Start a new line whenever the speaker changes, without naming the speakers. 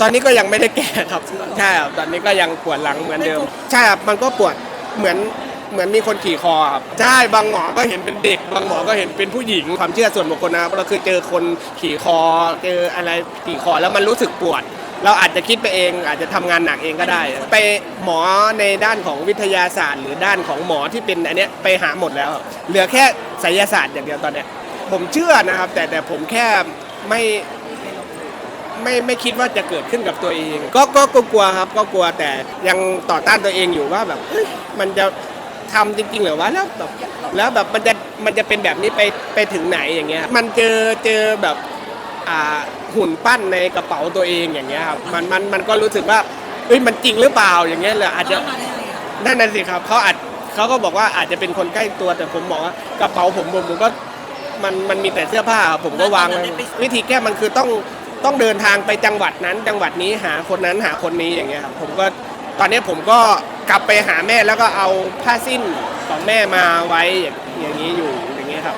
ตอนนี้ก็ยังไม่ได้แก้ครับใช่ครับตอนนี้ก็ยังปวดหลังเหมือนเดิม ใช่ครับมันก็ปวดเหมือนเหมือนมีคนขี่คอครับใช่บางหมอก็เห็นเป็นเด็ก บางหมอก็เห็นเป็นผู้หญิงความเชื่อส่วนบุคคลนะครับเราคือเจอคนขี่คอ เจออะไรขี่คอแล้วมันรู้สึกปวด เราอาจจะคิดไปเอง อาจจะทำงานหนักเองก็ได้ ไปหมอในด้านของวิทยาศาสตร์ หรือด้านของหมอที่เป็นอันเนี้ยไปหาหมดแล้ว เหลือแค่ไสยศาสตร์อย่างเดียวตอนเนี้ยผมเชื่อนะครับ แต่แต่ผมแค่ไม่ ไม่ไม่คิดว่าจะเกิดขึ้นกับตัวเองก็ก็ก็กลัวครับก็กลัวแต่ยังต่อต้านตัวเองอยู่ว่าแบบเอ้ยมันจะทำจริงๆเหรอวะแล้วแบบแล้วแบบมันจะมันจะเป็นแบบนี้ไปไปถึงไหนอย่างเงี้ย มันเจอเจอแบบอ่าหุ่นปั้นในกระเป๋าตัวเองอย่างเงี้ยครับมันมันมันก็รู้สึกว่าเอ้ยมันจริงหรือเปล่าอย่างเงี้ยเลยอาจจะนั่นน่ะสิครับเขาอาจเขาก็บอกว่าอาจจะเป็นคนใกล้ตัวแต่ผมบอกว่ากระเป๋าผมผมผมก็มันมันมีแต่เสื้อผ้าครับผมก็วางไว้วิธีแก้มันคือต้อง ต้องเดินทางไปจังหวัดนั้น จังหวัดนี้หาคนนั้นหาคนนี้อย่างเงี้ยครับผมก็ตอนนี้ผมก็กลับไปหาแม่แล้วก็เอาผ้าสิ้นของแม่มาไว้อย่างงนี้อยู่อย่างเงี้ยครับ